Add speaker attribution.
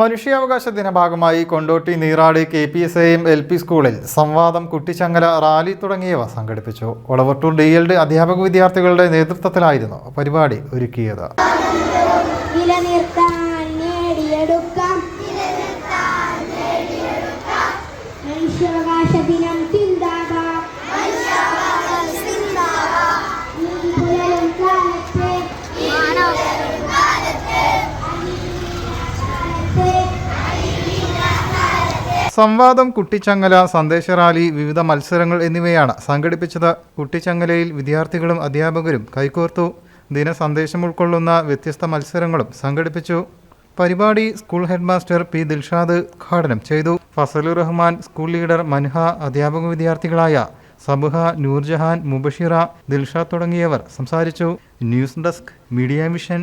Speaker 1: മനുഷ്യാവകാശ ദിന ഭാഗമായി Kondotty Neerad K P S M L P സ്കൂളിൽ സംവാദം കുട്ടിച്ചങ്ങല റാലി തുടങ്ങിയവ സംഘടിപ്പിച്ചു. ഒളവട്ടൂർ ഡി എൽ ഡി അധ്യാപക വിദ്യാർത്ഥികളുടെ നേതൃത്വത്തിലായിരുന്നു പരിപാടി ഒരുക്കിയത്.
Speaker 2: മനുഷ്യാവകാശ ദിനം
Speaker 1: സംവാദം കുട്ടിച്ചങ്ങല സന്ദേശ റാലി വിവിധ മത്സരങ്ങൾ എന്നിവയാണ് സംഘടിപ്പിച്ചത്. കുട്ടിച്ചങ്ങലയിൽ വിദ്യാർത്ഥികളും അധ്യാപകരും കൈകോർത്തു. ദിന സന്ദേശം ഉൾക്കൊള്ളുന്ന വ്യത്യസ്ത മത്സരങ്ങളും സംഘടിപ്പിച്ചു. പരിപാടി സ്കൂൾ ഹെഡ്മാസ്റ്റർ പി. ദിൽഷാദ് ഉദ്ഘാടനം ചെയ്തു. ഫസലുർ റഹ്മാൻ സ്കൂൾ ലീഡർ മൻഹ അധ്യാപക വിദ്യാർത്ഥികളായ സബുഹ നൂർജഹാൻ മുബഷിറ ദിൽഷാദ് തുടങ്ങിയവർ സംസാരിച്ചു. News desk media vision